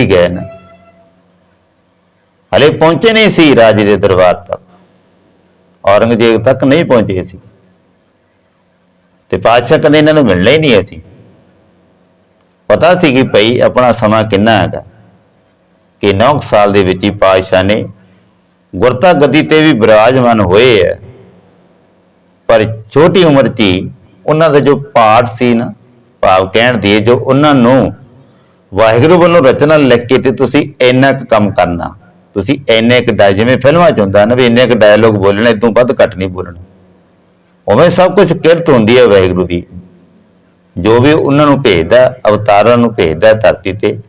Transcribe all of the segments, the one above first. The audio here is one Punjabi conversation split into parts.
ਹੀ ਗਏ ਨਾ ਹਲੇ ਪਹੁੰਚੇ ਨਹੀਂ ਸੀ ਰਾਜੇ ਦੇ ਦਰਬਾਰ ਤੱਕ। ਔਰੰਗਜ਼ੇਬ ਤੱਕ ਨਹੀਂ ਪਹੁੰਚੇ ਸੀ। ਤੇ ਪਾਤਸ਼ਾਹ ਕਦੇ ਇਹਨਾਂ ਨੂੰ ਮਿਲਣਾ ਹੀ ਨਹੀਂ ਅਸੀਂ। ਪਤਾ ਸੀ ਕਿ ਭਈ ਆਪਣਾ ਸਮਾਂ ਕਿੰਨਾ ਹੈਗਾ ਕਿ 9 ਸਾਲ ਦੇ ਵਿੱਚ ਹੀ ਪਾਤਸ਼ਾਹ ਨੇ ਗੁਰਤਾ ਗੱਦੀ ਤੇ ਵੀ ਬਿਰਾਜਮਾਨ ਹੋਏ ਹੈ। ਪਰ ਛੋਟੀ ਉਮਰ 'ਚ ਹੀ ਉਹਨਾਂ ਦਾ ਜੋ ਪਾਠ ਸੀ ਨਾ ਭਾਵ ਕਹਿਣ ਦੀ ਜੋ ਉਹਨਾਂ ਨੂੰ ਵਾਹਿਗੁਰੂ ਵੱਲੋਂ ਰਚਨਾ ਲਿਖ ਕੇ ਤੇ ਤੁਸੀਂ ਇੰਨਾ ਕੁ ਕੰਮ ਕਰਨਾ। ਤੁਸੀਂ ਇੰਨੇ ਕੁ ਡਾਇ, ਜਿਵੇਂ ਫਿਲਮਾਂ 'ਚ ਹੁੰਦਾ ਨਾ ਵੀ ਇੰਨੇ ਕੁ ਡਾਇਲੋਗ ਬੋਲਣੇ ਇਦੋਂ ਵੱਧ ਘੱਟ ਨਹੀਂ ਬੋਲਣਾ। ਉਵੇਂ ਸਭ ਕੁਝ ਕਿਰਤ ਹੁੰਦੀ ਹੈ ਵਾਹਿਗੁਰੂ ਦੀ। ਜੋ ਵੀ ਉਹਨਾਂ ਨੂੰ ਭੇਜਦਾ, ਅਵਤਾਰਾਂ ਨੂੰ ਭੇਜਦਾ ਧਰਤੀ ਤੇ,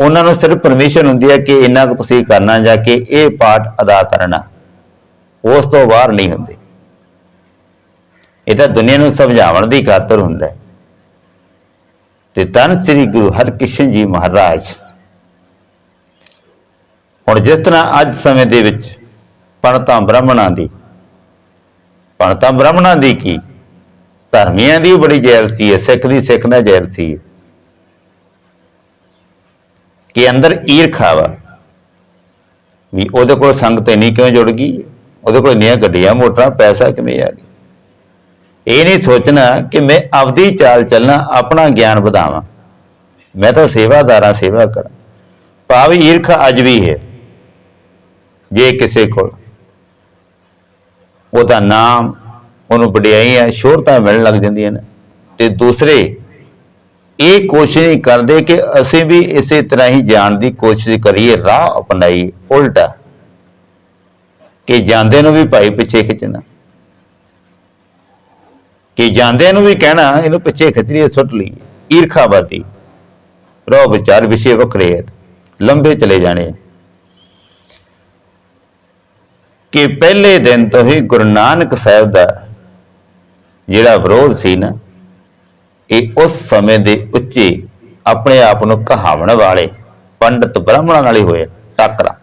ਉਹਨਾਂ ਨੂੰ ਸਿਰਫ ਪਰਮਿਸ਼ਨ ਹੁੰਦੀ ਹੈ ਕਿ ਇੰਨਾ ਕੁ ਤੁਸੀਂ ਕਰਨਾ ਜਾਂ ਕਿ ਇਹ ਪਾਠ ਅਦਾ ਕਰਨਾ। ਉਸ ਤੋਂ ਬਾਹਰ ਨਹੀਂ ਹੁੰਦੇ। ਇਹ ਤਾਂ ਦੁਨੀਆ ਨੂੰ ਸਮਝਾਉਣ ਦੀ ਖਾਤਰ ਹੁੰਦਾ ਹੈ। ਤੇ ਧੰਨ ਸ੍ਰੀ ਗੁਰੂ ਹਰਕ੍ਰਿਸ਼ਨ ਜੀ ਮਹਾਰਾਜ। ਹੁਣ ਜਿਸ ਤਰ੍ਹਾਂ ਅੱਜ ਸਮੇਂ ਦੇ ਵਿੱਚ ਪਣਤਾਂ ਬ੍ਰਾਹਮਣਾਂ ਦੀ, ਪਣਤਾਂ ਬ੍ਰਾਹਮਣਾਂ ਦੀ ਕੀ? ਧਰਮੀਆਂ ਦੀ ਬੜੀ ਜੈਲਸੀ ਹੈ ਸਿੱਖ ਦੀ ਸਿੱਖ ਦਾ ਜੈਲ ਸੀ। ਕਿ ਅੰਦਰ ਈਰਖਾ ਵਾ, ਵੀ ਉਹਦੇ ਕੋਲ ਸੰਗਤ ਨਹੀਂ ਕਿਉਂ ਜੁੜ ਗਈ? ਉਹਦੇ ਕੋਲ ਇੰਨੀਆਂ ਗੱਡੀਆਂ, ਮੋਟਰਾਂ, ਪੈਸਾ ਕਿਵੇਂ ਆ ਗਿਆ ਇਹ ਨਹੀਂ ਸੋਚਣਾ ਕਿ ਮੈਂ ਆਪਦੀ ਚਾਲ ਚੱਲਣਾ, ਆਪਣਾ ਗਿਆਨ ਵਧਾਵਾਂ। ਮੈਂ ਤਾਂ ਸੇਵਾਦਾਰਾਂ ਸੇਵਾ ਕਰਾਂ। ਭਾਵ ਈਰਖ ਅੱਜ ਵੀ ਹੈ, ਜੇ ਕਿਸੇ ਕੋਲ। ਉਹਦਾ ਨਾਮ, ਉਹਨੂੰ ਵਡਿਆਈਆਂ ਸ਼ੋਹਰਤਾਂ ਮਿਲਣ ਲੱਗ ਜਾਂਦੀਆਂ ਨੇ ਤੇ ਦੂਸਰੇ ਇਹ ਕੋਸ਼ਿਸ਼ ਨਹੀਂ ਕਰਦੇ ਕਿ ਅਸੀਂ ਵੀ ਇਸੇ ਤਰ੍ਹਾਂ ਹੀ ਜਾਣ ਦੀ ਕੋਸ਼ਿਸ਼ ਕਰੀਏ, ਰਾਹ ਅਪਣਾਈ ਉਲਟਾ। ਕਿ ਜਾਂਦੇ ਨੂੰ ਵੀ ਭਾਈ ਪਿੱਛੇ ਖਿੱਚਣਾ। ਕਿ ਜਾਂਦਿਆਂ ਨੂੰ ਵੀ ਕਹਿਣਾ, ਇਹਨੂੰ ਪਿੱਛੇ ਖਿੱਚ ਸੁੱਟ ਲਈ। ਈਰਖਾਵਾਦੀ। ਰੋ ਵਿਚਾਰ ਵਿਸ਼ੇ ਵੱਖਰੇ ਹੈ। ਲੰਬੇ ਚਲੇ ਜਾਣੇ ਕਿ ਪਹਿਲੇ ਦਿਨ ਤੋਂ ਹੀ ਗੁਰੂ ਨਾਨਕ ਸਾਹਿਬ ਦਾ ਜਿਹੜਾ ਵਿਰੋਧ ਸੀ ਨਾ, ਇਹ ਉਸ ਸਮੇਂ ਦੇ ਉੱਚੇ ਆਪਣੇ ਆਪ ਨੂੰ ਕਹਾਵਣ ਵਾਲੇ ਪੰਡਤ ਬ੍ਰਾਹਮਣਾਂ ਨਾਲ ਹੀ ਹੋਇਆ, ਟਾਕਰਾ।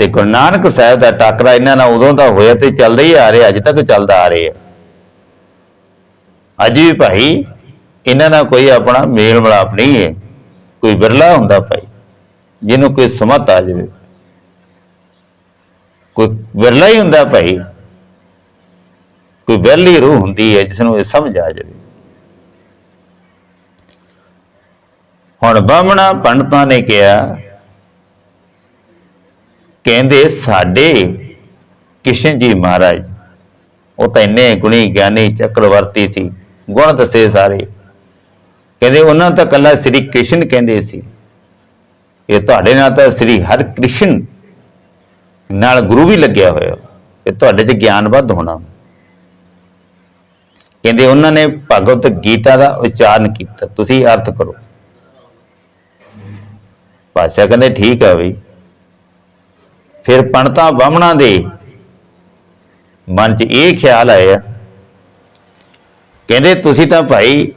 ਤੇ ਗੁਰੂ ਨਾਨਕ ਸਾਹਿਬ ਦਾ ਟਾਕਰਾ ਇਹਨਾਂ ਨਾਲ ਉਦੋਂ ਦਾ ਹੋਇਆ ਤੇ ਚੱਲਦਾ ਹੀ ਆ ਰਿਹਾ, ਅੱਜ ਤੱਕ ਚੱਲਦਾ ਆ ਰਿਹਾ। ਅੱਜ ਵੀ ਭਾਈ, ਇਹਨਾਂ ਨਾਲ ਕੋਈ ਆਪਣਾ ਮੇਲ ਮਿਲਾਪ ਨਹੀਂ ਹੈ। ਕੋਈ ਵਿਰਲਾ ਹੁੰਦਾ ਭਾਈ, ਜਿਹਨੂੰ ਕੋਈ ਸਮਤ ਆ ਜਾਵੇ। ਕੋਈ ਵਿਰਲਾ ਹੀ ਹੁੰਦਾ ਭਾਈ। ਕੋਈ ਵਿਰਲੀ ਰੂਹ ਹੁੰਦੀ ਹੈ ਜਿਸ ਨੂੰ ਇਹ ਸਮਝ ਆ ਜਾਵੇ। ਹੁਣ ਬਾਹਮਣਾ ਪੰਡਤਾਂ ਨੇ ਕਿਹਾ ਕਹਿੰਦੇ ਸਾਡੇ ਕਿਸ਼ਨ ਜੀ ਮਹਾਰਾਜ, ਉਹ ਤਾਂ ਇੰਨੇ ਗੁਣੀ ਗਿਆਨੀ ਚੱਕਰਵਰਤੀ ਸੀ, ਗੁਣ ਦੱਸੇ ਸਾਰੇ। ਕਹਿੰਦੇ ਉਹਨਾਂ ਤਾਂ ਕੱਲਾ ਸ੍ਰੀ ਕ੍ਰਿਸ਼ਨ ਕਹਿੰਦੇ ਸੀ। ਇਹ ਤੁਹਾਡੇ ਨਾਲ ਤਾਂ ਸ੍ਰੀ ਹਰਿ ਕ੍ਰਿਸ਼ਨ ਨਾਲ ਗੁਰੂ ਵੀ ਲੱਗਿਆ ਹੋਇਆ। ਇਹ ਤੁਹਾਡੇ 'ਚ ਗਿਆਨ ਵੱਧ ਹੋਣਾ। ਕਹਿੰਦੇ ਉਹਨਾਂ ਨੇ ਭਗਵਤ ਗੀਤਾ ਦਾ ਉਚਾਰਨ ਕੀਤਾ। ਤੁਸੀਂ ਅਰਥ ਕਰੋ। ਪਾਸ਼ਾ ਕਹਿੰਦੇ ਠੀਕ ਆ ਬਈ। ਫਿਰ ਪੰਡਤਾਂ ਬਾਹਮਣਾਂ ਦੇ ਮਨ 'ਚ ਇਹ ਖਿਆਲ ਆਇਆ। ਕਹਿੰਦੇ, ਤੁਸੀਂ ਤਾਂ ਭਾਈ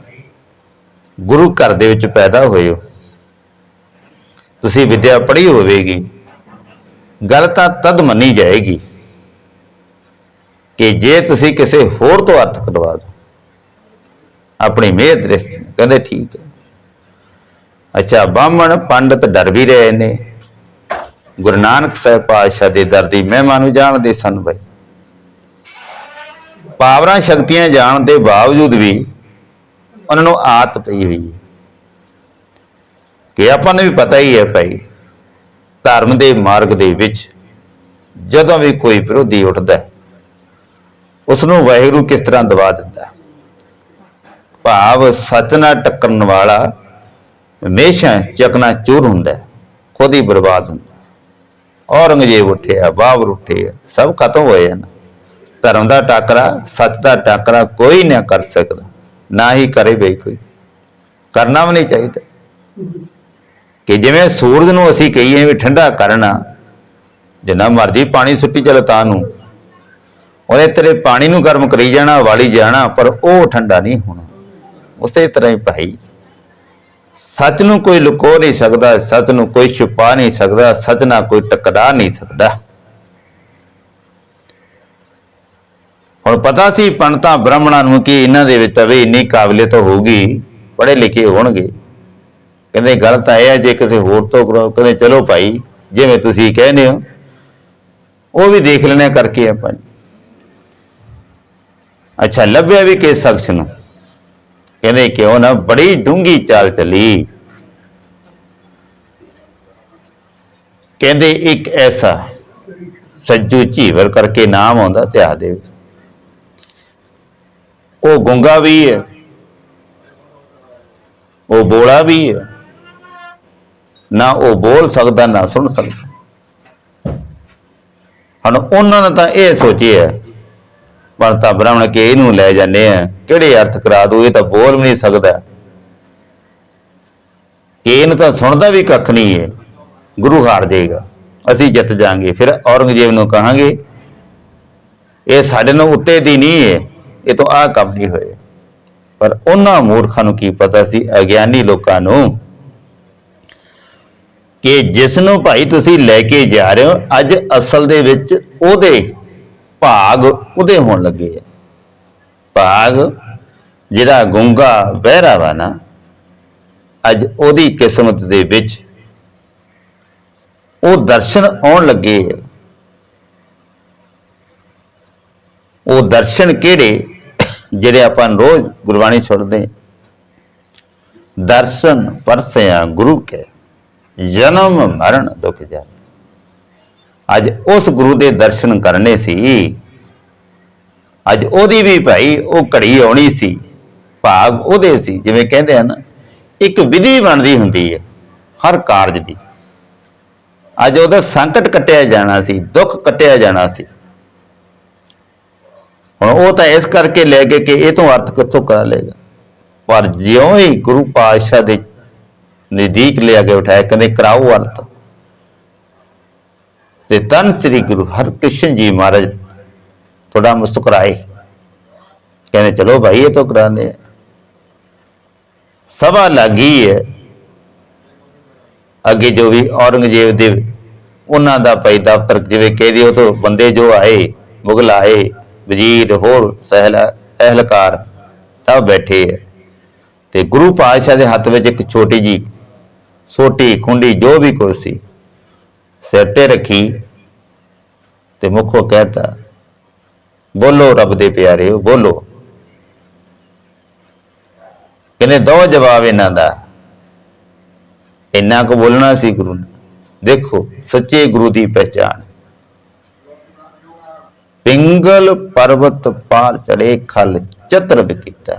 ਗੁਰੂ ਘਰ ਦੇ ਵਿੱਚ ਪੈਦਾ ਹੋਏ ਹੋ। ਤੁਸੀਂ ਵਿਦਿਆ ਪੜ੍ਹੀ ਹੋਵੇਗੀ। ਗੱਲ ਤਾਂ ਤਦ ਮੰਨੀ ਜਾਏਗੀ ਕਿ ਜੇ ਤੁਸੀਂ ਕਿਸੇ ਹੋਰ ਤੋਂ ਅਰਥ ਕਢਵਾ ਦੋ ਆਪਣੀ ਮਿਹਰ ਦ੍ਰਿਸ਼ਟੀ ਕਹਿੰਦੇ, ਠੀਕ ਹੈ। ਅੱਛਾ ਬਾਹਮਣ ਪੰਡਤ ਡਰ ਵੀ ਰਹੇ ਨੇ। ਗੁਰੂ ਨਾਨਕ ਸਾਹਿਬ ਪਾਤਸ਼ਾਹ ਦੇ ਦਰ ਦੀ ਮਹਿਮਾ ਨੂੰ ਜਾਣਦੇ ਸਨ ਬਈ। ਪਾਵਰਾਂ ਸ਼ਕਤੀਆਂ ਜਾਣ ਦੇ ਬਾਵਜੂਦ ਵੀ ਉਹਨਾਂ ਨੂੰ ਆਤ ਪਈ ਹੋਈ ਹੈ। ਕਿ ਆਪਾਂ ਨੂੰ ਵੀ ਪਤਾ ਹੀ ਹੈ ਭਾਈ ਧਰਮ ਦੇ ਮਾਰਗ ਦੇ ਵਿੱਚ ਜਦੋਂ ਵੀ ਕੋਈ ਵਿਰੋਧੀ ਉੱਠਦਾ ਹੈ, ਉਸ ਨੂੰ ਵਾਹਿਗੁਰੂ ਕਿਸ ਤਰ੍ਹਾਂ ਦਬਾ ਦਿੰਦਾ ਭਾਵ ਸੱਚ ਨਾਲ ਟੱਕਰਨ ਵਾਲਾ ਹਮੇਸ਼ਾ ਚਕਨਾ ਚੂਰ ਹੁੰਦਾ ਖੁਦ ਹੀ ਬਰਬਾਦ ਹੁੰਦਾ ਔਰੰਗਜ਼ੇਬ ਉੱਠਿਆ ਬਾਬਰ ਉੱਠਿਆ ਸਭ ਖਤਮ ਹੋਏ ਹਨ। ਧਰਮ ਦਾ ਟਾਕਰਾ, ਸੱਚ ਦਾ ਟਾਕਰਾ ਕੋਈ ਨਾ ਕਰ ਸਕਦਾ, ਨਾ ਹੀ ਕਰੇ ਬਈ ਕੋਈ। ਕਰਨਾ ਵੀ ਨਹੀਂ ਚਾਹੀਦਾ। ਕਿ ਜਿਵੇਂ ਸੂਰਜ ਨੂੰ ਅਸੀਂ ਕਹੀਏ ਵੀ ਠੰਡਾ ਕਰਨਾ, ਜਿੰਨਾ ਮਰਜ਼ੀ ਪਾਣੀ ਸੁੱਟੀ ਚੱਲ ਤਾਂ ਨੂੰ। ਉਹਨੇ ਤੇਰੇ ਪਾਣੀ ਨੂੰ ਗਰਮ ਕਰੀ ਜਾਣਾ, ਵਾਲੀ ਜਾਣਾ, ਪਰ ਉਹ ਠੰਡਾ ਨਹੀਂ ਹੋਣਾ। ਉਸੇ ਤਰ੍ਹਾਂ ਹੀ ਭਾਈ ਸੱਚ ਨੂੰ ਕੋਈ ਲੁਕੋ ਨਹੀਂ ਸਕਦਾ, ਸੱਚ ਨੂੰ ਕੋਈ ਛੁਪਾ ਨਹੀਂ ਸਕਦਾ, ਸੱਚ ਨਾਲ ਕੋਈ ਟਕਰਾ ਨਹੀਂ ਸਕਦਾ। ਹੁਣ ਪਤਾ ਸੀ ਪੰਡਤਾਂ ਬ੍ਰਾਹਮਣਾਂ ਨੂੰ ਕਿ ਇਹਨਾਂ ਦੇ ਵਿੱਚ ਵੀ ਇੰਨੀ ਕਾਬਲੀਅਤ ਹੋਊਗੀ, ਪੜ੍ਹੇ ਲਿਖੇ ਹੋਣਗੇ। ਕਹਿੰਦੇ ਗੱਲ ਤਾਂ ਇਹ ਹੈ ਜੇ ਕਿਸੇ ਹੋਰ ਤੋਂ ਕਰਾਓ ਕਹਿੰਦੇ ਚਲੋ ਭਾਈ, ਜਿਵੇਂ ਤੁਸੀਂ ਕਹਿੰਦੇ ਹੋ, ਉਹ ਵੀ ਦੇਖ ਲੈਣੇ ਕਰਕੇ ਆਪਾਂ। ਅੱਛਾ, ਲੱਭਿਆ ਵੀ ਕਿਸ ਸ਼ਖਸ ਨੂੰ? ਕਹਿੰਦੇ ਕਿਉਂ ਨਾ ਬੜੀ ਡੂੰਗੀ ਚਾਲ ਚੱਲੀ। ਕਹਿੰਦੇ ਇੱਕ ਐਸਾ ਸੱਜੂ ਝੀਵਰ ਕਰਕੇ ਨਾਮ ਆਉਂਦਾ ਇਤਿਹਾਸ ਦੇ। ਵਿੱਚ ਉਹ ਗੁੰਗਾ ਵੀ ਹੈ। ਉਹ ਬੋਲਾ ਵੀ ਹੈ। ਨਾ ਉਹ ਬੋਲ ਸਕਦਾ, ਨਾ ਸੁਣ ਸਕਦਾ। ਹੁਣ ਉਹਨਾਂ ਨੇ ਤਾਂ ਇਹ ਸੋਚਿਆ ਪਰ ਬ੍ਰਾਹਮਣ ਕੇ ਇਹਨੂੰ ਲੈ ਜਾਂਦੇ ਆ। ਕਿਹੜੇ ਅਰਥ ਕਰਾ ਦੂ ਇਹ ਤਾਂ ਬੋਲ ਵੀ ਨਹੀਂ ਸਕਦਾ। ਕਿ ਤਾਂ ਸੁਣਦਾ ਵੀ ਕੱਖ ਨਹੀਂ ਹੈ ਗੁਰੂ ਹਾਰ ਜਾਏਗਾ ਅਸੀਂ ਜਿੱਤ ਜਾਾਂਗੇ। ਫਿਰ ਔਰੰਗਜ਼ੇਬ ਨੂੰ ਕਹਾਂਗੇ, ਇਹ ਸਾਡੇ ਨੂੰ ਉੱਤੇ ਦੀ ਨਹੀਂ ਹੈ ਇਹ ਤੋਂ ਆਹ ਕੰਮ ਨਹੀਂ ਹੋਏ। ਪਰ ਉਹਨਾਂ ਮੂਰਖਾਂ ਨੂੰ ਕੀ ਪਤਾ ਸੀ? ਅਗਿਆਨੀ ਲੋਕਾਂ ਨੂੰ। ਕਿ ਜਿਸ ਨੂੰ ਭਾਈ ਤੁਸੀਂ ਲੈ ਕੇ ਜਾ ਰਹੇ ਹੋ, ਅੱਜ ਅਸਲ ਦੇ ਵਿੱਚ ਉਹਦੇ ਭਾਗ ਉਹਦੇ ਹੋਣ ਲੱਗੇ ਆ। ਭਾਗ ਜਿਹੜਾ ਗੁੰਗਾ ਬਹਿਰਾ ਵਾ ਨਾ, ਅੱਜ ਉਹਦੀ ਕਿਸਮਤ ਦੇ ਵਿੱਚ ਉਹ ਦਰਸ਼ਨ ਆਉਣ ਲੱਗੇ ਆ। ਉਹ ਦਰਸ਼ਨ ਕਿਹੜੇ? ਜਿਹੜੇ ਆਪਾਂ ਰੋਜ਼ ਗੁਰਬਾਣੀ ਸੁਣਦੇ ਦਰਸ਼ਨ ਪਰਸਿਆ ਗੁਰੂ ਕੇ, ਜਨਮ ਮਰਨ ਦੁਖ ਜਾਏ। ਅੱਜ ਉਸ ਗੁਰੂ ਦੇ ਦਰਸ਼ਨ ਕਰਨੇ ਸੀ। ਅੱਜ ਉਹਦੀ ਵੀ ਭਾਈ ਉਹ ਘੜੀ ਆਉਣੀ ਸੀ, ਭਾਗ ਉਹਦੇ ਸੀ, ਜਿਵੇਂ ਕਹਿੰਦੇ ਹਨ ਇੱਕ ਵਿਧੀ ਬਣਦੀ ਹੁੰਦੀ ਹੈ, ਹਰ ਕਾਰਜ ਦੀ। ਅੱਜ ਉਹਦਾ ਸੰਕਟ ਕੱਟਿਆ ਜਾਣਾ ਸੀ, ਦੁੱਖ ਕੱਟਿਆ ਜਾਣਾ ਸੀ। ਹੁਣ ਉਹ ਤਾਂ ਇਸ ਕਰਕੇ ਲੈ ਕੇ ਕਿ ਇਹ ਤੋਂ ਅਰਥ ਕਿੱਥੋਂ ਕਰ ਲੇਗਾ ਪਰ ਜਿਉਂ ਹੀ ਗੁਰੂ ਪਾਤਸ਼ਾਹ ਦੇ ਨਜ਼ਦੀਕ ਲਿਆ ਕੇ ਉਠਾਇਆ, ਕਹਿੰਦੇ ਕਰਾਓ ਅਰਥ। ਤੇ ਤਨ ਸ੍ਰੀ ਗੁਰੂ ਹਰਕ੍ਰਿਸ਼ਨ ਜੀ ਮਹਾਰਾਜ ਥੋੜਾ ਮੁਸਕਰਾਏ। ਕਹਿੰਦੇ, ਚਲੋ ਭਾਈ, ਇਹ ਤਾਂ ਕਰਾਣੇ ਸਭਾ ਲੱਗੀ ਹੈ। ਅੱਗੇ ਜੋ ਵੀ ਔਰੰਗਜ਼ੇਬ ਦੇ ਉਹਨਾਂ ਦਾ ਭਾਈ ਦਫ਼ਤਰ, ਜਿਵੇਂ ਕਹਿ ਦਿਓ ਤੋਂ ਬੰਦੇ ਜੋ ਆਏ, ਮੁਗਲ ਆਏ, ਵਜ਼ੀਰ, ਹੋਰ ਸਹਿਲ, ਅਹਿਲਕਾਰ, ਸਭ ਬੈਠੇ ਹੈ। ਤੇ ਗੁਰੂ ਪਾਤਸ਼ਾਹ ਦੇ ਹੱਥ ਵਿੱਚ ਇੱਕ ਛੋਟੀ ਜੀ ਛੋਟੀ ਖੁੰਡੀ, ਜੋ ਵੀ ਕੁਛ ਸੀ ਸਿਰ ਤੇ ਰੱਖੀ ਤੇ ਮੁਖੋਂ ਕਹਿਤਾ, ਬੋਲੋ ਰੱਬ ਦੇ ਪਿਆਰਿਓ, ਬੋਲੋ। ਕਹਿੰਦੇ ਦੋ ਜਵਾਬ ਇਹਨਾਂ ਦਾ। ਇੰਨਾ ਕੁ ਬੋਲਣਾ ਸੀ ਗੁਰੂ ਨੇ। ਦੇਖੋ, ਸੱਚੇ ਗੁਰੂ ਦੀ ਪਹਿਚਾਨ ਪਿੰਗਲ ਪਰਬਤ ਪਾਰ ਚੜੇ ਖਲ ਚਤਰ ਬਿਕੀਤਾ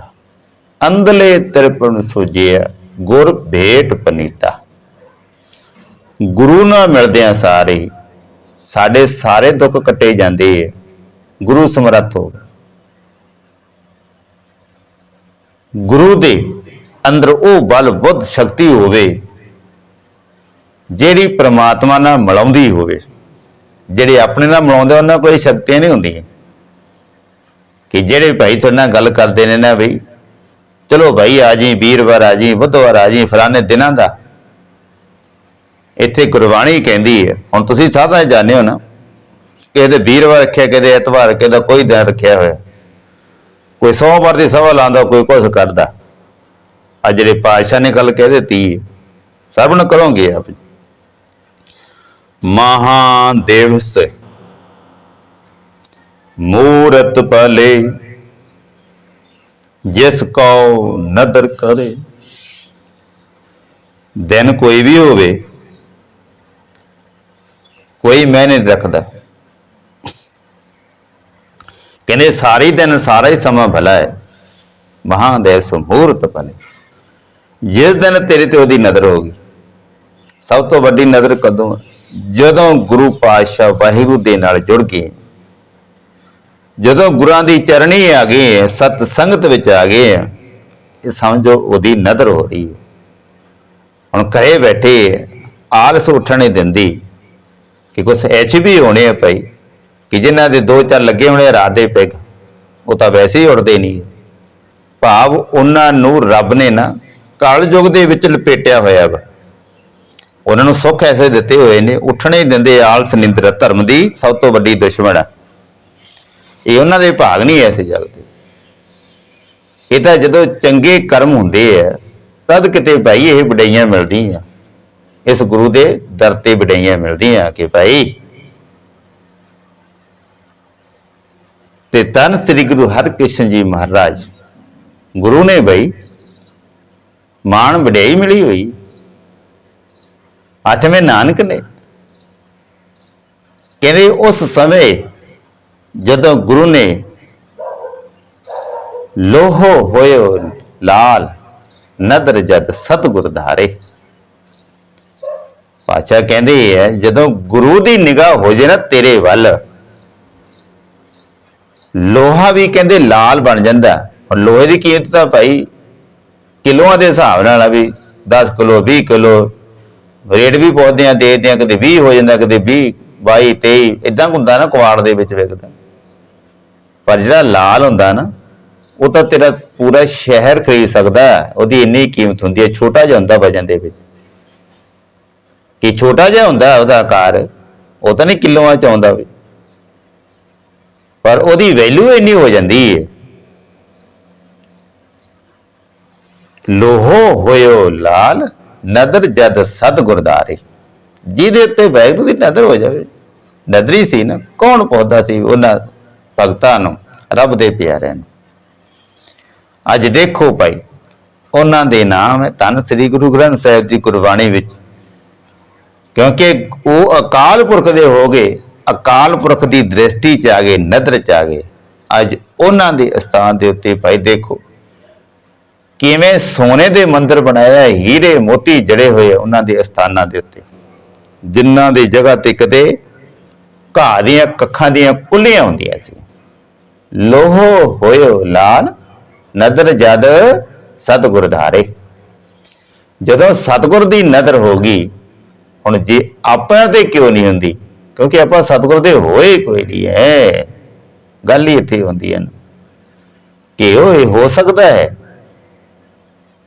ਅੰਦਲੇ ਤ੍ਰਿਪਣ ਸੁਜਿਆ, ਗੁਰ ਭੇਟ ਪਨੀਤਾ। ਗੁਰੂ ਨਾਲ ਮਿਲਦਿਆਂ ਸਾਰੇ ਸਾਡੇ ਸਾਰੇ ਦੁੱਖ ਕੱਟੇ ਜਾਂਦੇ ਆ। ਗੁਰੂ ਸਮਰੱਥ ਹੋ ਗੁਰੂ ਦੇ ਅੰਦਰ ਉਹ ਬਲ ਬੁੱਧ ਸ਼ਕਤੀ ਹੋਵੇ, ਜਿਹੜੀ ਪ੍ਰਮਾਤਮਾ ਨਾਲ ਮਿਲਾਉਂਦੀ ਹੋਵੇ। ਜਿਹੜੇ ਆਪਣੇ ਨਾਲ ਮਿਲਾਉਂਦੇ ਉਹਨਾਂ ਕੋਲ ਸ਼ਕਤੀਆਂ ਨਹੀਂ ਹੁੰਦੀਆਂ। ਕਿ ਜਿਹੜੇ ਭਾਈ ਤੁਹਾਡੇ ਨਾਲ ਗੱਲ ਕਰਦੇ ਨੇ ਨਾ ਬਈ, ਚਲੋ ਭਾਈ ਆ ਜੀ ਵੀਰਵਾਰ ਆ ਜੀ ਬੁੱਧਵਾਰ ਆ ਜੀ ਫਲਾਣੇ ਦਿਨਾਂ ਦਾ। ਇੱਥੇ ਗੁਰਬਾਣੀ ਕਹਿੰਦੀ ਹੈ। ਹੁਣ ਤੁਸੀਂ ਸਾਧਾ ਜਾਣਦੇ ਹੋ ਨਾ ਕਿਸੇ ਦੇ ਵੀਰਵਾਰ ਰੱਖਿਆ ਕਿਸੇ ਦੇ ਐਤਵਾਰ ਕਿਤੇ ਕੋਈ ਦਿਨ ਰੱਖਿਆ ਹੋਇਆ। ਕੋਈ ਸੋਮਵਾਰ ਦੀ ਸਭਾ ਲਾਉਂਦਾ ਕੋਈ ਕੁਛ ਕਰਦਾ। ਆ ਜਿਹੜੇ ਪਾਤਸ਼ਾਹ ਨੇ ਗੱਲ ਕਹਿ ਦਿੱਤੀ ਹੈ, ਸਭ ਨੂੰ ਕਰੋਗੇ ਆਪ ਮਹਾਦੇਵਸ ਮੂਰਤ ਪਲੇ ਜਿਸ ਕੋ ਨਦਰ ਕਰੇ। ਦਿਨ ਕੋਈ ਵੀ ਹੋਵੇ ਕੋਈ ਮੈਂ ਨਹੀਂ ਰੱਖਦਾ। ਕਹਿੰਦੇ ਸਾਰੀ ਦਿਨ ਸਾਰਾ ਹੀ ਸਮਾਂ ਭਲਾ ਹੈ। ਮਹਾਦੇਵ ਸਮੂਰਤ ਭਲੇ। ਜਿਸ ਦਿਨ ਤੇਰੇ ਤੇ ਉਹਦੀ ਨਜ਼ਰ ਹੋਗੀ ਸਭ ਤੋਂ ਵੱਡੀ ਨਜ਼ਰ ਕਦੋਂ ਜਦੋਂ ਗੁਰੂ ਪਾਤਸ਼ਾਹ ਵਾਹਿਗੁਰੂ ਦੇ ਨਾਲ ਜੁੜ ਗਏ। ਜਦੋਂ ਗੁਰਾਂ ਦੀ ਚਰਣੀ ਆ ਗਏ ਹੈ, ਸਤ ਸੰਗਤ ਵਿੱਚ ਆ ਗਏ ਇਹ ਸਮਝੋ ਉਹਦੀ ਨਜ਼ਰ ਹੋ ਰਹੀ ਹੈ। ਹੁਣ ਘਰੇ ਬੈਠੇ ਆਲਸ ਉੱਠਣ ਦਿੰਦੀ। ਕਿ ਕੁਛ ਐਚ ਵੀ ਹੋਣੇ ਆ ਭਾਈ, ਕਿ ਜਿਨ੍ਹਾਂ ਦੇ ਦੋ ਚਾਰ ਲੱਗੇ ਹੋਣੇ ਆ, ਰਾਤ ਦੇ ਪੈਗ, ਉਹ ਤਾਂ ਵੈਸੇ ਹੀ ਉੱਡਦੇ ਨਹੀਂ। ਭਾਵ ਉਹਨਾਂ ਨੂੰ ਰੱਬ ਨੇ ਨਾ ਕਲ ਯੁੱਗ ਦੇ ਵਿੱਚ ਲਪੇਟਿਆ ਹੋਇਆ ਵਾ। ਉਹਨਾਂ ਨੂੰ ਸੁੱਖ ਐਸੇ ਦਿੱਤੇ ਹੋਏ ਨੇ, ਉੱਠਣੇ ਦਿੰਦੇ ਆਲਸ ਨਿੰਦਰ, ਧਰਮ ਦੀ ਸਭ ਤੋਂ ਵੱਡੀ ਦੁਸ਼ਮਣ ਹੈ ਇਹ ਉਹਨਾਂ ਦੇ ਭਾਗ ਨਹੀਂ ਐਸੇ ਜਗ ਤੇ ਇਹ ਤਾਂ ਜਦੋਂ ਚੰਗੇ ਕਰਮ ਹੁੰਦੇ ਆ, ਤਦ ਕਿਤੇ ਭਾਈ ਇਹ ਵਡਈਆਂ ਮਿਲਦੀਆਂ। ਇਸ ਗੁਰੂ ਦੇ ਦਰ ਤੇ ਵਡਿਆਈਆਂ ਮਿਲਦੀਆਂ ਕਿ ਭਾਈ। ਤੇ ਤਨ ਸ੍ਰੀ ਗੁਰੂ ਹਰਕ੍ਰਿਸ਼ਨ ਜੀ ਮਹਾਰਾਜ, ਗੁਰੂ ਨੇ ਬਈ ਮਾਣ ਵਡਿਆਈ ਮਿਲੀ ਹੋਈ। ਅੱਠਵੇਂ ਨਾਨਕ ਨੇ। ਕਹਿੰਦੇ ਉਸ ਸਮੇਂ ਜਦੋਂ ਗੁਰੂ ਨੇ ਲੋਹੋ ਹੋਇਓ ਲਾਲ, ਨਦਰ ਜਦ ਸਤਗੁਰ ਧਾਰੇ। ਪਾਚਾ ਕਹਿੰਦੇ ਹੈ, ਜਦੋਂ ਗੁਰੂ ਦੀ ਨਿਗਾਹ ਹੋ ਜੇ ਨਾ ਤੇਰੇ ਵੱਲ, ਲੋਹਾ ਵੀ ਕਹਿੰਦੇ ਲਾਲ ਬਣ ਜਾਂਦਾ। ਹੁਣ ਲੋਹੇ ਦੀ ਕੀਮਤ ਤਾਂ ਭਾਈ ਕਿਲੋਆਂ ਦੇ ਹਿਸਾਬ ਨਾਲ ਆ ਵੀ 10 ਕਿਲੋ 20 ਕਿਲੋ, ਰੇਟ ਵੀ ਪਹੁੰਚਦੇ ਆ ਦੇਖਦੇ ਆ ਕਦੇ 20 ਹੋ ਜਾਂਦਾ, ਕਦੇ 20 22 23 ਇਦਾਂ ਹੁੰਦਾ ਨਾ ਕੁਆੜ ਦੇ ਵਿੱਚ ਵਿਕਦਾ। ਪਰ ਜਿਹੜਾ ਲਾਲ ਹੁੰਦਾ ਨਾ, ਉਹ ਤਾਂ ਤੇਰਾ ਪੂਰਾ ਸ਼ਹਿਰ ਖਰੀਦ ਸਕਦਾ, ਉਹਦੀ ਇੰਨੀ ਕੀਮਤ ਹੁੰਦੀ ਹੈ, ਛੋਟਾ ਜਿਹਾ ਹੁੰਦਾ ਵਜਨ ਦੇ ਵਿੱਚ। ਕਿ ਛੋਟਾ ਜਿਹਾ ਹੁੰਦਾ ਉਹਦਾ ਆਕਾਰ, ਉਹ ਤਾਂ ਨਹੀਂ ਕਿਲੋਆਂ ਚ ਆਉਂਦਾ ਵੀ। ਪਰ ਉਹਦੀ ਵੈਲਿਊ ਇੰਨੀ ਹੋ ਜਾਂਦੀ ਹੈ। ਲੋਹੋ ਹੋਇਓ ਲਾਲ, ਨਦਰ ਜਦ ਸਦ ਗੁਰਦਾਰੇ ਜਿਹਦੇ ਉੱਤੇ ਵੈਗਰੂ ਦੀ ਨਦਰ ਹੋ ਜਾਵੇ। ਨਦਰੀ ਸੀ ਨਾ, ਕੌਣ ਪੌਦਾ ਸੀ ਉਹਨਾਂ ਭਗਤਾਂ ਨੂੰ, ਰੱਬ ਦੇ ਪਿਆਰਿਆਂ ਨੂੰ? ਅੱਜ ਦੇਖੋ ਭਾਈ, ਉਹਨਾਂ ਦੇ ਨਾਮ ਹੈ ਧੰਨ ਸ੍ਰੀ ਗੁਰੂ ਗ੍ਰੰਥ ਸਾਹਿਬ ਦੀ ਗੁਰਬਾਣੀ ਵਿੱਚ। ਕਿਉਂਕਿ ਉਹ ਅਕਾਲ ਪੁਰਖ ਦੇ ਹੋ ਗਏ, ਅਕਾਲ ਪੁਰਖ ਦੀ ਦ੍ਰਿਸ਼ਟੀ ਚ ਆ ਗਏ, ਨਦਰ ਚ ਆ ਗਏ। ਅੱਜ ਉਹਨਾਂ ਦੇ ਸਥਾਨ ਦੇ ਉੱਤੇ ਭਾਈ ਦੇਖੋ, ਕਿਵੇਂ ਸੋਨੇ ਦੇ ਮੰਦਰ ਬਣਾਇਆ, ਹੀਰੇ ਮੋਤੀ ਜੜੇ ਹੋਏ ਉਹਨਾਂ ਦੇ ਸਥਾਨਾਂ ਦੇ ਉੱਤੇ। ਜਿਨ੍ਹਾਂ ਦੀ ਜਗ੍ਹਾ ਤੇ ਕਦੇ ਘਾਹ ਦੀਆਂ ਕੱਖਾਂ ਦੀਆਂ ਕੁੱਲੀਆਂ ਹੁੰਦੀਆਂ ਸੀ। ਲੋਹੋ ਹੋਇਓ ਲਾਲ, ਨਦਰ ਜਦ ਸਤਗੁਰ ਧਾਰੇ। ਜਦੋਂ ਸਤਗੁਰ ਦੀ ਨਦਰ ਹੋ ਗਈ ਹੁਣ ਜੇ ਆਪਾਂ ਤੇ ਕਿਉਂ ਨਹੀਂ ਹੁੰਦੀ? ਕਿਉਂਕਿ ਆਪਾਂ ਸਤਿਗੁਰ ਦੇ ਹੋਏ ਕੋਈ ਨਹੀਂ ਹੈ ਗੱਲ ਹੀ ਇੱਥੇ ਹੁੰਦੀ ਹੈ ਕਿ ਉਹ ਇਹ ਹੋ ਸਕਦਾ ਹੈ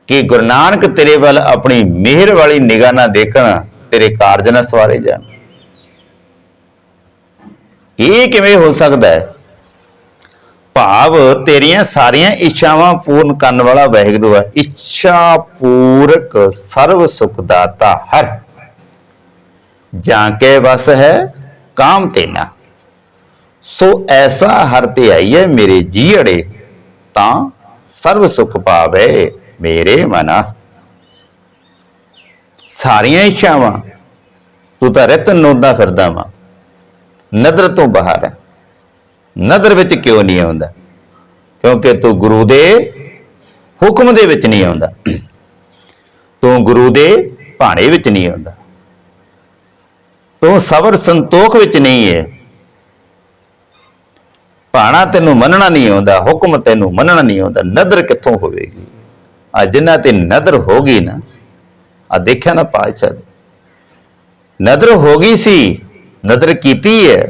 ਕਿ ਗੁਰੂ ਨਾਨਕ ਤੇਰੇ ਵੱਲ ਆਪਣੀ ਮਿਹਰ ਵਾਲੀ ਨਿਗਾਹ ਨਾਲ ਦੇਖਣ ਤੇਰੇ ਕਾਰਜ ਨਾਲ ਸਵਾਰੇ ਜਾਣ? ਇਹ ਕਿਵੇਂ ਹੋ ਸਕਦਾ ਹੈ? ਭਾਵ ਤੇਰੀਆਂ ਸਾਰੀਆਂ ਇੱਛਾਵਾਂ ਪੂਰਨ ਕਰਨ ਵਾਲਾ ਵਾਹਿਗੁਰੂ ਹੈ। ਇੱਛਾ ਪੂਰਕ ਸਰਵ ਸੁਖ ਦਾਤਾ ਹਰ। ਜਾਂ ਕੇ ਵਸ ਹੈ ਕਾਮ ਤੇਨਾ ਸੋ ਐਸਾ ਹਰ ਤੇ ਆਈਏ ਮੇਰੇ ਜੀੜੇ ਤਾਂ ਸਰਵ ਸੁਖ ਪਾਵੇ ਮੇਰੇ ਮਨਾ। ਸਾਰੀਆਂ ਇੱਛਾਵਾਂ, ਤੂੰ ਤਾਂ ਰਤਨ ਨੋਦਾ ਫਿਰਦਾ ਵਾ। ਨਦਰ ਤੋਂ ਬਾਹਰ ਹੈ। ਨਦਰ ਵਿੱਚ ਕਿਉਂ ਨਹੀਂ ਆਉਂਦਾ? ਕਿਉਂਕਿ ਤੂੰ ਗੁਰੂ ਦੇ ਹੁਕਮ ਦੇ ਵਿੱਚ ਨਹੀਂ ਆਉਂਦਾ। ਤੂੰ ਗੁਰੂ ਦੇ ਭਾਣੇ ਵਿੱਚ ਨਹੀਂ ਆਉਂਦਾ। ਤੂੰ ਸਬਰ ਸੰਤੋਖ ਵਿੱਚ ਨਹੀਂ ਹੈ ਭਾਣਾ ਤੈਨੂੰ ਮੰਨਣਾ ਨਹੀਂ ਆਉਂਦਾ, ਹੁਕਮ ਤੈਨੂੰ ਮੰਨਣਾ ਨਹੀਂ ਆਉਂਦਾ, ਨਦਰ ਕਿੱਥੋਂ ਹੋਵੇਗੀ? ਆ ਜਿਨ੍ਹਾਂ ਤੇ ਨਦਰ ਹੋ ਗਈ ਨਾ, ਆ ਦੇਖਿਆ ਨਾ ਪਾਤਸ਼ਾਹ ਨਦਰ ਹੋ ਗਈ ਸੀ, ਨਦਰ ਕੀਤੀ ਹੈ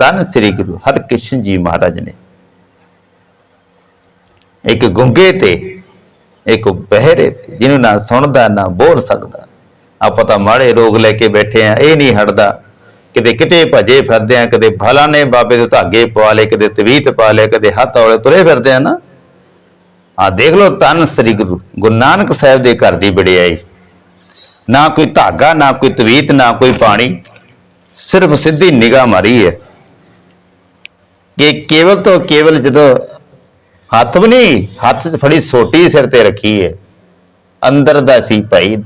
ਤਨ ਸ੍ਰੀ ਗੁਰੂ ਹਰਕ੍ਰਿਸ਼ਨ ਜੀ ਮਹਾਰਾਜ ਨੇ। ਇੱਕ ਗੁੰਗੇ ਤੇ, ਇੱਕ ਬਹਿਰੇ ਤੇ, ਜਿਹਨੂੰ ਨਾ ਸੁਣਦਾ, ਨਾ ਬੋਲ ਸਕਦਾ। ਆਪਾਂ ਤਾਂ ਮਾੜੇ ਰੋਗ ਲੈ ਕੇ ਬੈਠੇ ਆ, ਇਹ ਨਹੀਂ ਹਟਦਾ। ਕਿਤੇ ਕਿਤੇ ਭਜੇ ਫਿਰਦੇ ਆ, ਕਦੇ ਭਲਾ ਨੇ ਬਾਬੇ ਦੇ ਧਾਗੇ ਪਵਾ ਲਏ, ਕਦੇ ਤਵੀਤ ਪਾ ਲਏ, ਕਦੇ ਹੱਥ ਔਲੇ ਤੁਰੇ ਫਿਰਦੇ ਆ ਨਾ। ਆ ਦੇਖ ਲਓ ਤਨ ਸ੍ਰੀ ਗੁਰੂ ਗੁਰੂ ਨਾਨਕ ਸਾਹਿਬ ਦੇ ਘਰ ਦੀ ਵਡਿਆਈ। ਨਾ ਕੋਈ ਧਾਗਾ, ਨਾ ਕੋਈ ਤਵੀਤ, ਨਾ ਕੋਈ ਪਾਣੀ, ਸਿਰਫ ਸਿੱਧੀ ਨਿਗਾਹ ਮਾਰੀ ਹੈ। ਕਿ ਕੇਵਲ ਤੋਂ ਕੇਵਲ ਜਦੋਂ ਹੱਥ ਵੀ ਨਹੀਂ, ਹੱਥ ਫੜੀ ਸੋਟੀ ਸਿਰ ਤੇ ਰੱਖੀ ਹੈ। ਅੰਦਰ ਦਾ ਸੀ ਭਾਈ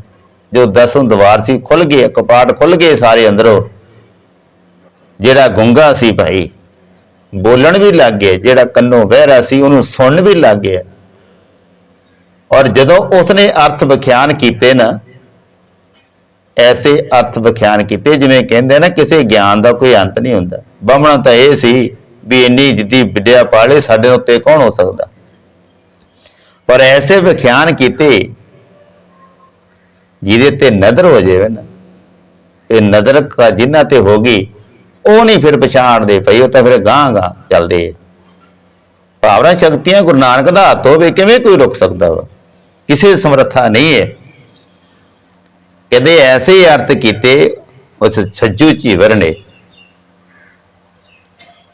ਜੋ ਦਸੋਂ ਦਵਾਰ ਸੀ ਖੁੱਲ ਗਏ ਕਪਾਟ ਖੁੱਲ ਗਏ ਸਾਰੇ ਅੰਦਰੋਂ। ਜਿਹੜਾ ਗੁੰਗਾ ਸੀ ਭਾਈ, ਬੋਲਣ ਵੀ ਲੱਗ ਗਿਆ, ਜਿਹੜਾ ਕੰਨੋਂ ਬਹਿਰਾ ਸੀ, ਉਹਨੂੰ ਸੁਣਨ ਵੀ ਲੱਗ ਗਿਆ। ਔਰ ਜਦੋਂ ਉਸਨੇ ਅਰਥ ਵਿਖਿਆਨ ਕੀਤੇ ਨਾ, ਐਸੇ ਅਰਥ ਵਿਖਿਆਨ ਕੀਤੇ, ਜਿਵੇਂ ਕਹਿੰਦੇ ਨਾ, ਕਿਸੇ ਗਿਆਨ ਦਾ ਕੋਈ ਅੰਤ ਨਹੀਂ ਹੁੰਦਾ। ਬਾਹਮਣਾ ਤਾਂ ਇਹ ਸੀ ਵੀ ਇੰਨੀ ਜਿੱਦੀ ਵਿਦਿਆ ਪਾਲੇ ਸਾਡੇ ਉੱਤੇ ਕੌਣ ਹੋ ਸਕਦਾ। ਪਰ ਐਸੇ ਵਿਖਿਆਨ ਕੀਤੇ ਜਿਹਦੇ ਤੇ ਨਜ਼ਰ ਹੋ ਜਾਵੇ ਨਾ, ਇਹ ਨਜ਼ਰ ਕਾ ਜਿਨ੍ਹਾਂ ਤੇ ਹੋ ਗਈ, ਉਹ ਨਹੀਂ ਫਿਰ ਪਛਾਣਦੇ ਪਈ, ਉਹ ਤਾਂ ਫਿਰ ਗਾਂ ਗਾਂ ਚੱਲਦੇ ਭਾਵਨਾ ਸ਼ਕਤੀਆਂ ਗੁਰੂ ਨਾਨਕ ਦਾ ਹੱਥ ਹੋਵੇ, ਕਿਵੇਂ ਕੋਈ ਰੁਕ ਸਕਦਾ ਵਾ? ਕਿਸੇ ਸਮਰੱਥਾ ਨਹੀਂ ਹੈ। ਕਹਿੰਦੇ ਐਸੇ ਅਰਥ ਕੀਤੇ, ਉਸ ਛੱਜੂ ਝੀਵਰ ਨੇ,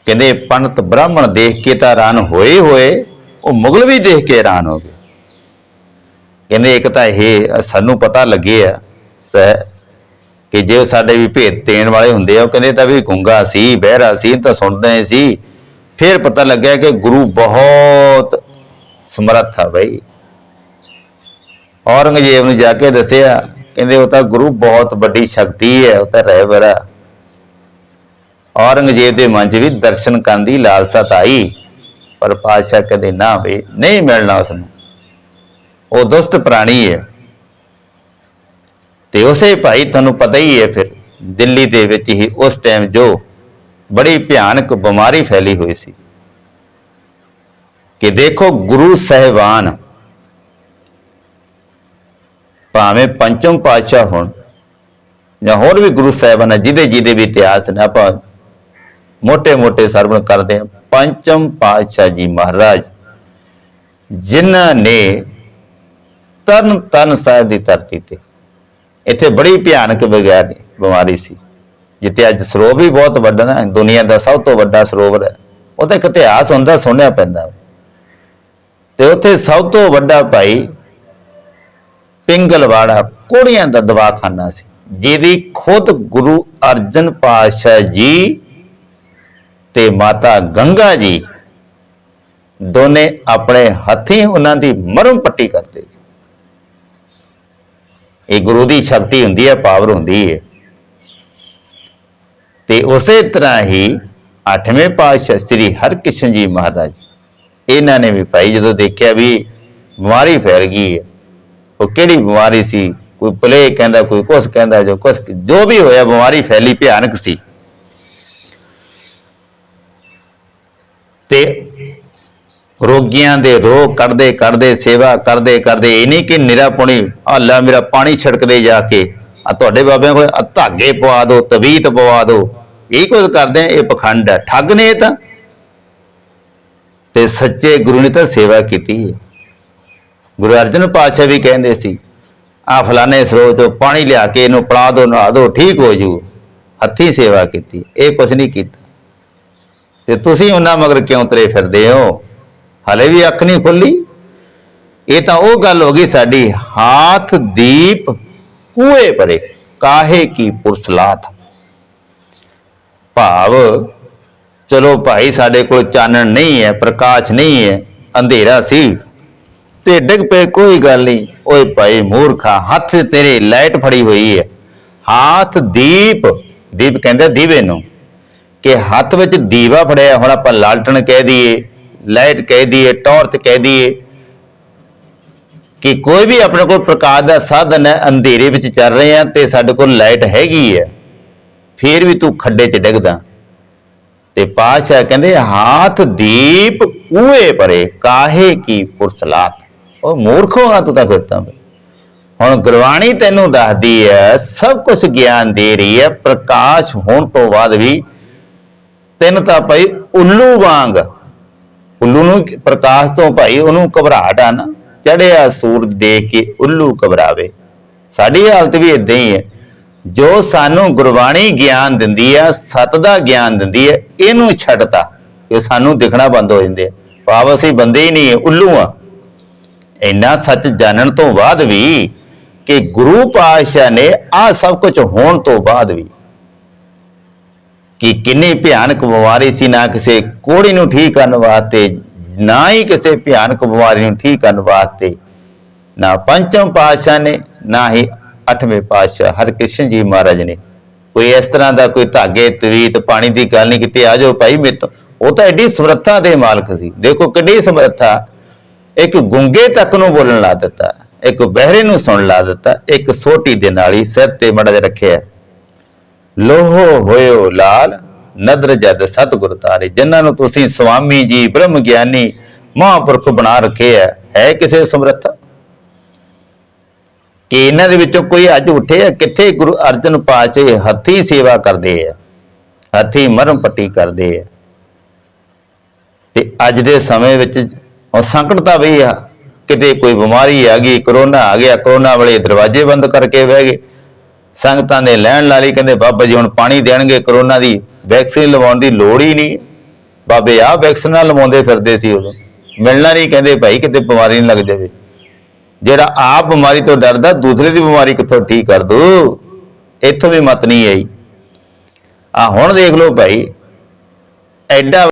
ਕਹਿੰਦੇ, ਪੰਡਤ ਬ੍ਰਾਹਮਣ ਦੇਖ ਕੇ ਤਾਂ ਹੈਰਾਨ ਹੋਏ ਹੋਏ, ਉਹ ਮੁਗਲ ਵੀ ਦੇਖ ਕੇ ਹੈਰਾਨ ਹੋ ਗਏ। ਕਹਿੰਦੇ ਇੱਕ ਤਾਂ ਇਹ ਸਾਨੂੰ ਪਤਾ ਲੱਗੇ ਆ, ਸਹਿ, ਕਿ ਜੇ ਉਹ ਸਾਡੇ ਵੀ ਭੇਦ ਦੇਣ ਵਾਲੇ ਹੁੰਦੇ ਆ, ਉਹ ਕਹਿੰਦੇ ਤਾਂ ਵੀ ਗੁੰਗਾ ਸੀ, ਬਹਿਰਾ ਸੀ ਤਾਂ ਸੁਣਦੇ ਸੀ। ਫਿਰ ਪਤਾ ਲੱਗਿਆ ਕਿ ਗੁਰੂ ਬਹੁਤ ਸਮਰੱਥ ਆ ਬਈ। ਔਰੰਗਜ਼ੇਬ ਨੂੰ ਜਾ ਕੇ ਦੱਸਿਆ, ਕਹਿੰਦੇ ਉਹ ਤਾਂ ਗੁਰੂ ਬਹੁਤ ਵੱਡੀ ਸ਼ਕਤੀ ਹੈ, ਉਹ ਤਾਂ ਰਹਿਬਰ ਆ। ਔਰੰਗਜ਼ੇਬ ਦੇ ਮਨ 'ਚ ਵੀ ਦਰਸ਼ਨ ਕਰਨ ਦੀ ਲਾਲਸਾ ਤਾਂ ਆਈ, ਪਰ ਪਾਤਸ਼ਾਹ ਕਹਿੰਦੇ ਨਾ ਵੀ ਨਹੀਂ ਮਿਲਣਾ ਉਸ ਨੂੰ ਉਹ ਦੁਸ਼ਟ ਪ੍ਰਾਣੀ ਹੈ। ਤੇ ਉਸੇ ਭਾਈ ਤੁਹਾਨੂੰ ਪਤਾ ਹੀ ਹੈ ਫਿਰ, ਦਿੱਲੀ ਦੇ ਵਿੱਚ ਹੀ ਉਸ ਟਾਈਮ ਜੋ ਬੜੀ ਭਿਆਨਕ ਬਿਮਾਰੀ ਫੈਲੀ ਹੋਈ ਸੀ। ਕਿ ਦੇਖੋ ਗੁਰੂ ਸਹਿਬਾਨ, ਭਾਵੇਂ ਪੰਚਮ ਪਾਤਸ਼ਾਹ ਹੋਣ, ਜਾਂ ਹੋਰ ਵੀ ਗੁਰੂ ਸਾਹਿਬਾਨ ਜਿਹਦੇ ਜਿਹਦੇ ਵੀ ਇਤਿਹਾਸ ਨੇ, ਆਪਾਂ ਮੋٹے-ਮੋٹے ਸਰਵਣ ਕਰਦੇ ਹਾਂ। ਪੰਚਮ ਪਾਤਸ਼ਾਹ ਜੀ ਮਹਾਰਾਜ, ਜਿਨ੍ਹਾਂ ਨੇ ਤਨ ਤਨ ਸਾਹਿਬ ਦੀ ਧਰਤੀ ਤੇ। ਇੱਥੇ ਬੜੀ ਭਿਆਨਕ ਬਗੈਰ ਬਿਮਾਰੀ ਸੀ। ਜਿੱਥੇ ਅੱਜ ਸਰੋਵਰ ਵੀ ਬਹੁਤ ਵੱਡਾ ਨਾ, ਦੁਨੀਆ ਦਾ ਸਭ ਤੋਂ ਵੱਡਾ ਸਰੋਵਰ ਹੈ। ਉਹਦਾ ਇੱਕ ਇਤਿਹਾਸ ਹੁੰਦਾ, ਸੁਣਿਆ ਪੈਂਦਾ। ਤੇ ਉੱਥੇ ਸਭ ਤੋਂ ਵੱਡਾ ਭਾਈ ਪਿੰਗਲਵਾੜਾ, ਕੋੜੀਆਂ ਦਾ ਦਵਾਖਾਨਾ ਸੀ। ਜਿਹਦੀ ਖੁਦ ਗੁਰੂ ਅਰਜਨ ਪਾਤਸ਼ਾਹ ਜੀ ਤੇ ਮਾਤਾ ਗੰਗਾ ਜੀ ਦੋਨੇ ਆਪਣੇ ਹੱਥੀਂ ਉਹਨਾਂ ਦੀ ਮਰਮ ਪੱਟੀ ਕਰਦੇ ਸੀ। ਇਹ ਗੁਰੂ ਦੀ ਸ਼ਕਤੀ ਹੁੰਦੀ ਹੈ, ਪਾਵਰ ਹੁੰਦੀ ਹੈ। ਤੇ ਉਸੇ ਤਰ੍ਹਾਂ ਹੀ ਅੱਠਵੇਂ ਪਾਤਸ਼ਾਹ ਸ੍ਰੀ ਹਰਕ੍ਰਿਸ਼ਨ ਜੀ ਮਹਾਰਾਜ, ਇਹਨਾਂ ਨੇ ਵੀ ਭਾਈ ਜਦੋਂ ਦੇਖਿਆ ਵੀ ਬਿਮਾਰੀ ਫੈਲ ਗਈ ਹੈ, ਉਹ ਕਿਹੜੀ ਬਿਮਾਰੀ ਸੀ? ਕੋਈ ਪਲੇ ਕਹਿੰਦਾ, ਕੋਈ ਕੁਛ ਕਹਿੰਦਾ, ਜੋ ਕੁਛ ਜੋ ਵੀ ਹੋਇਆ, ਬਿਮਾਰੀ ਫੈਲੀ ਭਿਆਨਕ ਸੀ। ਤੇ ਰੋਗੀਆਂ ਦੇ ਰੋਗ ਕੱਢਦੇ ਕੱਢਦੇ, ਸੇਵਾ ਕਰਦੇ ਕਰਦੇ ਇਹ ਨਹੀਂ ਕਿ ਨਿਰਾ ਪੁਣੀ ਅੱਲਾ ਮੇਰਾ ਪਾਣੀ ਛਿੜਕਦੇ ਜਾ ਕੇ, ਆ ਤੁਹਾਡੇ ਬਾਬਿਆਂ ਕੋਲ ਧਾਗੇ ਪਵਾ ਦਿਓ ਤਵੀਤ ਪਵਾ ਦਿਓ ਇਹ ਕੁਝ ਕਰਦੇ ਆ, ਇਹ ਪਖੰਡ ਹੈ ਠੱਗ ਨੇ ਇਹ ਤਾਂ। ਤੇ ਸੱਚੇ ਗੁਰੂ ਨੇ ਤਾਂ ਸੇਵਾ ਕੀਤੀ ਹੈ ਗੁਰੂ ਅਰਜਨ ਪਾਤਸ਼ਾਹ ਵੀ ਕਹਿੰਦੇ ਸੀ, ਆ ਫਲਾਣੇ ਸਰੋਤ ਚੋਂ ਪਾਣੀ ਲਿਆ ਕੇ ਇਹਨੂੰ ਪੜਾ ਦਿਓ ਨਹਾ ਦਿਓ ਠੀਕ ਹੋ ਜੂ। ਹੱਥੀਂ ਸੇਵਾ ਕੀਤੀ। ਇਹ ਕੁਝ ਨਹੀਂ ਕੀਤਾ। ਤੇ ਤੁਸੀਂ ਉਹਨਾਂ ਮਗਰ ਕਿਉਂ ਤਰੇ ਫਿਰਦੇ ਹੋ? ਹਲੇ ਵੀ ਅੱਖ ਨਹੀਂ ਖੁੱਲੀ। ਇਹ ਤਾਂ ਉਹ ਗੱਲ ਹੋ ਗਈ ਸਾਡੀ, ਹਾਥ ਦੀਪ ਕੂਏ ਪਰੇ, ਕਾਹੇ ਕੀ ਪੁਰਸਲਾਤ ਭਾਵ, ਚਲੋ ਭਾਈ ਸਾਡੇ ਕੋਲ ਚਾਨਣ ਨਹੀਂ ਹੈ, ਪ੍ਰਕਾਸ਼ ਨਹੀਂ ਹੈ, ਅੰਧੇਰਾ ਸੀ। ਤੇ ਡਿੱਗ ਪਏ, ਕੋਈ ਗੱਲ ਨਹੀਂ। ਓਏ ਭਾਈ ਮੂਰਖਾ, ਹੱਥ ਤੇਰੇ ਲਾਈਟ ਫੜੀ ਹੋਈ ਹੈ। ਹਾਥ ਦੀਪ ਦੀਪ ਕਹਿੰਦੇ ਦੀਵੇ ਨੂੰ, ਕਿ ਹੱਥ ਵਿੱਚ ਦੀਵਾ ਫੜਿਆ ਹੁਣ ਆਪਾਂ ਲਾਲਟਣ ਕਹਿ ਦਈਏ। ਲਾਈਟ ਕਹਿ ਦਈਏ, ਟਾਰਚ ਕਹਿ ਦਈਏ ਕਿ ਕੋਈ ਵੀ ਆਪਣੇ ਕੋਲ ਪ੍ਰਕਾਸ਼ ਦਾ ਸਾਧਨ ਹੈ, ਅੰਧੇਰੇ ਵਿੱਚ ਚੱਲ ਰਹੇ ਆ ਤੇ ਸਾਡੇ ਕੋਲ ਲਾਈਟ ਹੈਗੀ ਹੈ, ਫੇਰ ਵੀ ਤੂੰ ਖੱਡੇ 'ਚ ਡਿੱਗਦਾ। ਤੇ ਪਾਤਸ਼ਾਹ ਕਹਿੰਦੇ, ਹਾਥ ਦੀਪ ਕੂਏ ਪਰੇ, ਕਾਹੇ ਕੀ ਫੁਰਸਲਾਤ ਉਹ ਮੂਰਖੋ ਆ ਤੂੰ ਤਾਂ ਫਿਰ ਤਾਂ ਹੁਣ ਗੁਰਬਾਣੀ ਤੈਨੂੰ ਦੱਸਦੀ ਹੈ, ਸਭ ਕੁਝ ਗਿਆਨ ਦੇ ਰਹੀ ਹੈ, ਪ੍ਰਕਾਸ਼ ਹੋਣ ਤੋਂ ਬਾਅਦ ਵੀ ਤੈਨੂੰ ਤਾਂ ਭਾਈ ਉੱਲੂ ਵਾਂਗ ਉੱਲੂ ਨੂੰ ਪ੍ਰਕਾਸ਼ ਤੋਂ ਭਾਈ ਉਹਨੂੰ ਘਬਰਾਹਟ ਆ ਨਾ ਚੜਿਆ ਸੂਰਜ ਦੇਖ ਕੇ ਉੱਲੂ ਘਬਰਾਵੇ। ਸਾਡੀ ਹਾਲਤ ਵੀ ਇਦਾਂ ਹੀ ਹੈ। ਜੋ ਸਾਨੂੰ ਗੁਰਬਾਣੀ ਗਿਆਨ ਦਿੰਦੀ ਹੈ ਸਤ ਦਾ ਗਿਆਨ ਦਿੰਦੀ ਹੈ ਇਹਨੂੰ ਛੱਡਤਾ ਕਿ ਸਾਨੂੰ ਦਿਖਣਾ ਬੰਦ ਹੋ ਜਾਂਦੇ ਆ। ਭਾਵ ਅਸੀਂ ਬੰਦੇ ਹੀ ਨਹੀਂ ਉੱਲੂ ਆ। ਇੰਨਾ ਸੱਚ ਜਾਣਨ ਤੋਂ ਬਾਅਦ ਵੀ ਕਿ ਗੁਰੂ ਪਾਤਸ਼ਾਹ ਨੇ ਆ ਸਭ ਕੁਝ ਹੋਣ ਤੋਂ ਬਾਅਦ ਵੀ ਕਿ ਕਿੰਨੀ ਭਿਆਨਕ ਬਿਮਾਰੀ ਸੀ, ਨਾ ਕਿਸੇ ਕੋੜੀ ਨੂੰ ਠੀਕ ਕਰਨ ਵਾਸਤੇ, ਨਾ ਹੀ ਕਿਸੇ ਭਿਆਨਕ ਬਿਮਾਰੀ ਨੂੰ ਠੀਕ ਕਰਨ ਵਾਸਤੇ। ਨਾ ਪੰਚਮ ਪਾਤਸ਼ਾਹ ਨੇ, ਨਾ ਹੀ ਅੱਠਵੇਂ ਪਾਤਸ਼ਾਹ ਹਰਕ੍ਰਿਸ਼ਨ ਜੀ ਮਹਾਰਾਜ ਨੇ। ਕੋਈ ਇਸ ਤਰ੍ਹਾਂ ਦਾ ਕੋਈ ਧਾਗੇ, ਤਵੀਤ, ਪਾਣੀ ਦੀ ਗੱਲ ਨਹੀਂ ਕੀਤੀ, ਆ ਜਾਓ ਭਾਈ ਮੇਤੋਂ ਉਹ ਤਾਂ ਐਡੀ ਸਮਰੱਥਾ ਦੇ ਮਾਲਕ ਸੀ। ਦੇਖੋ ਕਿੱਡੀ ਸਮਰੱਥਾ। ਇੱਕ ਗੁੰਗੇ ਤੱਕ ਨੂੰ ਬੋਲਣ ਲਾ ਦਿੱਤਾ, ਇੱਕ ਬਹਿਰੇ ਨੂੰ ਸੁਣ ਲਾ ਦਿੱਤਾ, ਇੱਕ ਸੋਟੀ ਦੇ ਨਾਲ ਹੀ ਸਿਰ ਤੇ ਮੜਾ ਰੱਖਿਆ। ਲੋਹੋ ਹੋਇਓ ਲਾਲ, ਨਦਰ ਜਦ ਸਤਿਗੁਰ ਤਾਰੇ, ਜਿਨ੍ਹਾਂ ਨੂੰ ਤੁਸੀਂ ਸੁਆਮੀ ਜੀ ਬ੍ਰਹਮ ਗਿਆਨੀ ਮਹਾਂਪੁਰਖ ਬਣਾ ਰੱਖੇ ਹੈ ਹੈ ਕਿਸੇ ਸਮਰੱਥ? ਕਿ ਇਹਨਾਂ ਦੇ ਵਿੱਚੋਂ ਕੋਈ ਅੱਜ ਉੱਠੇ ਆ ਕਿੱਥੇ ਗੁਰੂ ਅਰਜਨ ਪਾਤਸ਼ਾਹ ਹੱਥੀ ਸੇਵਾ ਕਰਦੇ ਆ ਹੱਥੀ ਮਰਮ ਪੱਟੀ ਕਰਦੇ ਆ ਤੇ ਅੱਜ ਦੇ ਸਮੇਂ ਵਿੱਚ ਉਹ ਸੰਕਟ ਤਾਂ ਵੀ ਆ, ਕਿਤੇ ਕੋਈ ਬਿਮਾਰੀ ਆ ਗਈ, ਕਰੋਨਾ ਆ ਗਿਆ, ਕਰੋਨਾ ਵਾਲੇ ਦਰਵਾਜ਼ੇ ਬੰਦ ਕਰਕੇ ਬਹਿ ਗਏ ਸੰਗਤਾਂ ਦੇ ਲੈਣ ਲਾਲੀ ਕਹਿੰਦੇ, ਬਾਬਾ ਜੀ ਹੁਣ ਪਾਣੀ ਦੇਣਗੇ, ਕਰੋਨਾ ਦੀ ਵੈਕਸੀਨ ਲਵਾਉਣ ਦੀ ਲੋੜ ਹੀ ਨਹੀਂ। ਬਾਬੇ ਆ ਵੈਕਸੀਨਾਂ ਲਵਾਉਂਦੇ ਫਿਰਦੇ ਸੀ ਉਦੋਂ। ਮਿਲਣਾ ਨਹੀਂ, ਕਹਿੰਦੇ ਭਾਈ ਕਿਤੇ ਬਿਮਾਰੀ ਨਹੀਂ ਲੱਗ ਜਾਵੇ। ਜਿਹੜਾ ਆਪ ਬਿਮਾਰੀ ਤੋਂ ਡਰਦਾ, ਦੂਸਰੇ ਦੀ ਬਿਮਾਰੀ ਕਿੱਥੋਂ ਠੀਕ ਕਰ ਦੂ? ਇੱਥੋਂ ਵੀ ਮਤ ਨਹੀਂ ਆਈ। ਆ ਹੁਣ ਦੇਖ ਲਓ ਭਾਈ, ਐਡਾ